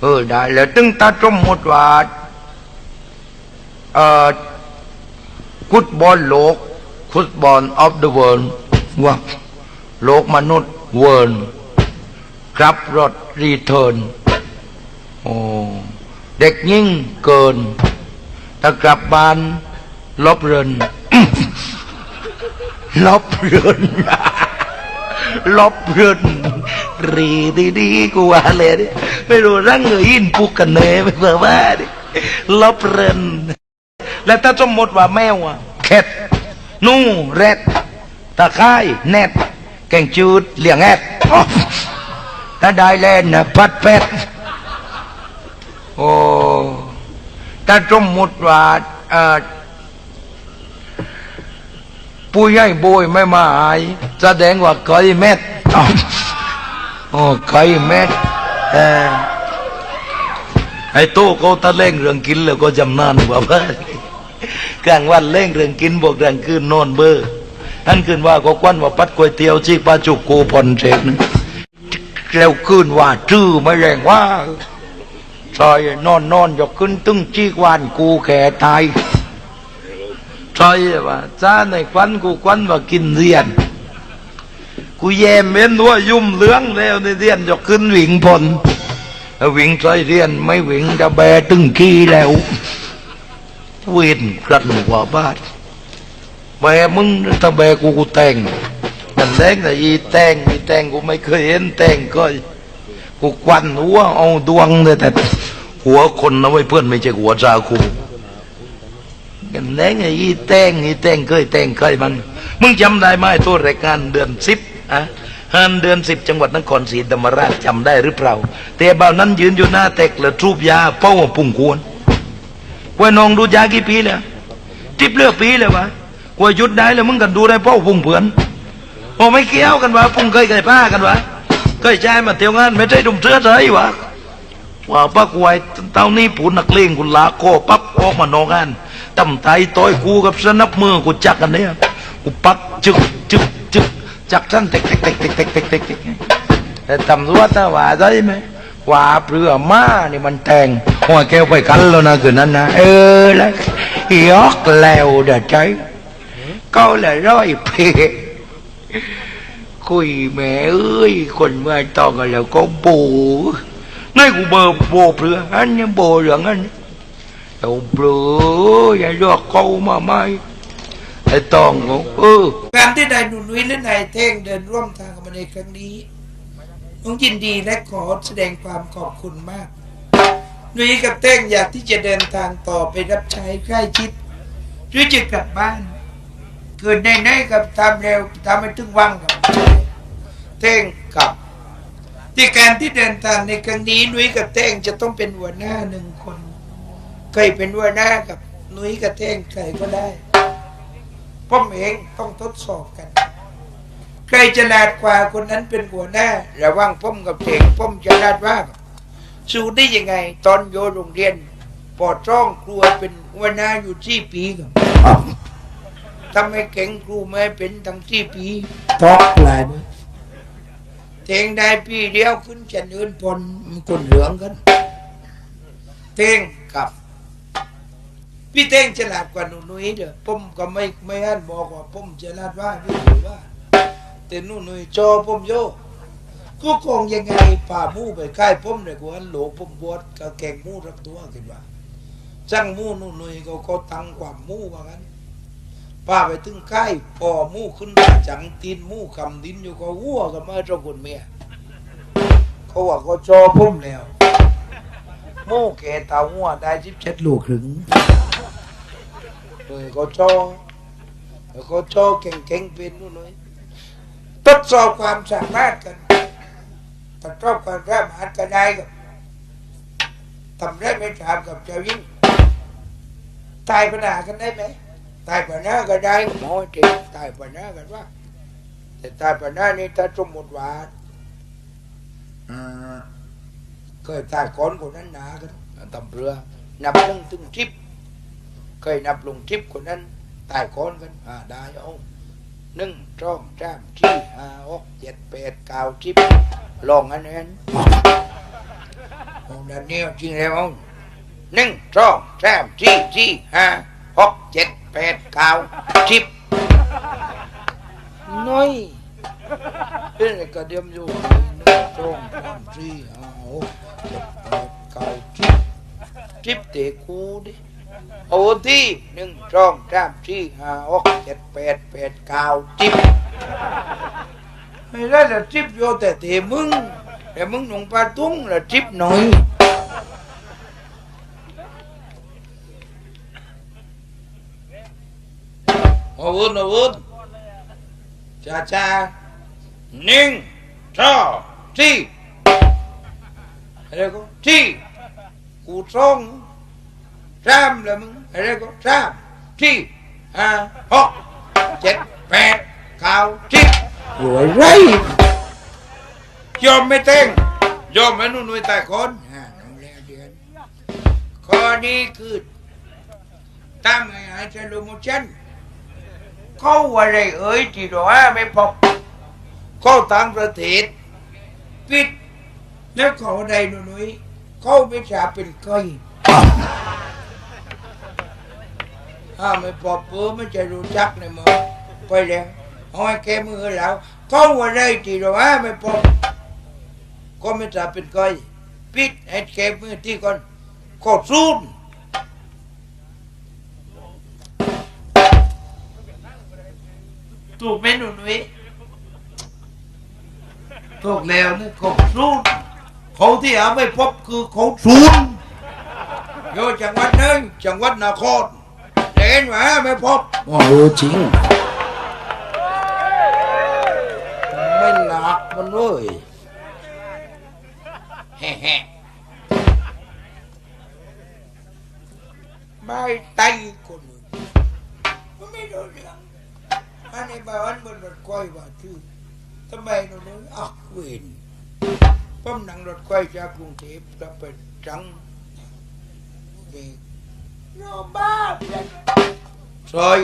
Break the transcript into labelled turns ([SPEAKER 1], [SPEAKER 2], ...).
[SPEAKER 1] เออได้แล้วตึงตาสมมติว่าเอ่อฟุตบอลโลกฟุตบอลออฟเดอะเวิลด์ว่าโลกมนุษย์เวิร์ครับรถรีเทิร์นโอ้เด็กยิ่งเกินถ้ากลับบ้านลบเรินลบเรินลบเริน รีดีดีกูว่าเลยดิไม่รู้รังเงยอินปุกกันเนยไม่เผื่อว่าดิลบเรินแล้วถ้าสมมติว่าแมวอะเข็ดนู่แรดตะไคร้แนดแกงจืดเลี้ยงแอดถ้าได้เล่นนะพัดแปดโอ้ถ้าสมมติว่าเออผู้ใหญ่โบยไม่มาหายแสดงว่าเคยเม็ด โอ้เคยเม็ดเออไอ้โต้เขาตะเล่งเรื่องกินแล้วก็จำนานกว่าบ้านกลางวันเล่งเรื่องกินบอกกลางคืนนอนเบอร์ท่านคืนว่าก็ควันว่าปัดก๋วยเตี๋ยวชีปลาจุกกูผ่อนเสกนะแล้วคืนว่าจื้อไม่แรงว่าซอยนอนนอนยกขึ้นตึงจีกวานกูแก่ตายซอยว่าจ้าในควันกูควันว่ากินเรียน กูแยมเม้นว่ายุ่มเหลืองแล้วในเรียนยกขึ้นหวิงพลวิ่งซอยเรียนไม่วิ่งดะแบตึงขี้แล้วเวียนกรันกว่าบ้านแม่มึงถ้าแบกูกูแต่งนั่นแรงแต่อีแต่งอีแต่งกูไม่เคยเห็นแต่งก็กูควันหัวเอาดวงเลยแต่หัวคนนะไว้เพื่อนไม่ใช่หัวซาคูกันแรงไอ้อีแต่งอีแต่งเคยแต่งเคยมัน มึงจำได้ไหมตัวรายการเดือนสิบ อะฮันเดือนสิบจังหวัดนครศรีธรรมราชจำได้หรือเปล่าแต่บ่านั้นยืนอยู่หน้าเต็กแล้วทูบยาเป้าปุ่งควรกวยนองดูยากี่ปีแล้วทิบเลือกปีเลยวะกวยยุดได้แล้วมึงกันดูได้เป้าพุ่งเผือนโอ้ไม่เกี่ยวกันวะพุ่งเคยไก่ผ้ากันวะเคยใจมาเที่ยวงานไม่ใช่ดุมเสื้อเลยวะว่าปักไว้เต้านี้ผูนักเลงกุลาโคปั๊บออกมานอกงานตำไตต้อยกูกับสนับมือกูจักกันเนี่ยกูปักจึกจึก จึกจักท่านเต็กเต็กเต็กเต็กเต็กเต็กเต็กเต็กแต่ตำรวจนะว่าได้ไหมว่าเปลือม้านี่มันแทงหัวแก้วไปกันแล้วนะคืนนั้นนะเออแล้วยอกแล้วเด้อใจก็เลยร้อยเพคุยแม่เอ้ยคนเมื่อตองกันแล้วก็โบนายกูเบอร์โบเปลืออันยังโบเหลืองอันเอาเปลือย่าเลือกเขามาไหม ไอ้ตองก็เออ
[SPEAKER 2] การที่นายหนุนวิทย์และนายเท่งเดินร่วมทางกันมาในครั้งนี้น้องยินดีและขอแสดงความขอบคุณมากนุ้ยกับเท่งอยากที่จะเดินทางต่อไปรับใช้ใกล้ชิดหรือจะกลับบ้านเกิดในในกับทำเร็วทำให้ถึงวังกับเท่งกับที่การที่เดินทางในครั้งนี้นุ้ยกับเท่งจะต้องเป็นหัวหน้าหนึ่งคน เคยเป็นหัวหน้ากับนุ้ยกับเท่งใครก็ได้ ผมเองต้องทดสอบกัน ใครฉลาดกว่าคนนั้นเป็นหัวหน้าระหว่างผมกับเด็กผมฉลาดว่าสู้ได้ยังไง ตอนโยโรงเรียน ปอดช่องครัวเป็นหัวหน้าอยู่ที่ปีกับทำไมเก่งครูไม่เป็นทั้งที่ปีทอกลายเทงได้ปีเดียวขึ้นจะเนินพลมันคนเหลืองกัน เทงกับ พี่เต้งฉลาดกว่าหนูนุ้ยเด้อผมก็ไม่ไม่อันบอกว่าผมฉลาดว่าพี่ถือว่า แต่หนูนุ้ยจอผมโยก็คงยังไงป่าหมู่ไปค่ายผมเลยกูอันโหลผมบวชก็แกงหมู่รักตัวกันว่าจังหมู่หนูนุ้ยก็ก็ตังกว่าหมู่ว่ากันป้าไปถึงค่ายพอหมู่ขึ้นมาจังตีนหมู่คำดินอยู่ก็วัวกับมาเจ้าคนเมียเขาว่าก็จอผมแล้วหมู่แกตาหัวได้จิบเช็ดลูกถึง rồi có cho rồi có cho king king bên นู่นเลยทดสอบความสามารถกันทดสอบความสามารถกันได้กับทำได้ไม่ถามกับเจ้ายิ่งตายปัญหากันได้ไหมตายปัญหากันได้หมอจริงตายปัญหากันว่า แต่ตายปัญหานี่ถ้าสมมติว่าเคยตายก้อนคนนั้นหนากันตำเรือนับหนึ่งถึงทิพย์ เคยนับลงทิปคนนั้นตายคนกันอ่าได้เอาหนึ่งสองสามสี่ห้าหกเจ็ดแปดเก้าทิปลองอันนั้นโอ้ดันเนียจริงแล้วเอาหนึ่งสองสามสี่สี่ห้าหกเจ็ดแปดเก้าสิบน้อยเรื่องอะไรก็เดียมอยู่หนึ่งสองสามสี่ห้าหกเจ็ดแปดเก้าสิบสิบเตะกูดิ เอาที่หนึ่งสองสามสี่ห้าหกเจ็ดแปดแปดเก้าสิบไม่ได้ละจิบโยแต่เทมึงแต่มึงหนุ่งปลาตุ้งละจิบหน่อยอาวุธอาวุธจ้าจ้าหนึ่งสองสี่อะไรก็สี่กูสอง สามละมึงอะไรก็สามสี่ห้าหกเจ็ดแปดเก้าสิบรวยไรยอมไม่เต้งยอมไม่นุ่นนุ่ยแต่คนอ่าน้องเลี้ยงเดือนข้อนี้คือตามไงหายใจลูโมชันเขาว่าอะไรเอ่ยที่เราว่าไม่พบเขาต่างประเทศปิดแล้วเขาใดนุ่นนุ่ยเขาไม่ชาเป็นก้อย ถ้าไม่พบเออไม่จะรู้จักเลยมั้งไปแล้วเอาไอ้แกมือแล้วเขาว่าได้ที่เราว่าไม่พอก็ไม่จะเป็นก้อยปิดไอ้แกมือที่ก่อนก็ซูนถูกไหมหนุ่นวิถูกแล้วนี่เขาซูนเขาที่หาไม่พบคือเขาซูนโยจังหวัดหนึงจังหวัดนคร เห็นไหมไม่พบโอ้จริงไม่หลักมันเลยแฮ่ๆไม่ไตคนอื่นมันไม่รู้เรื่องอันนี้บ้านบนรถไฟว่าชื่อทำไมหนูนึกอักเวนป้อมนั่งรถไฟจากกรุงเทพกลับไปจังเด็ก โนบ้าซอย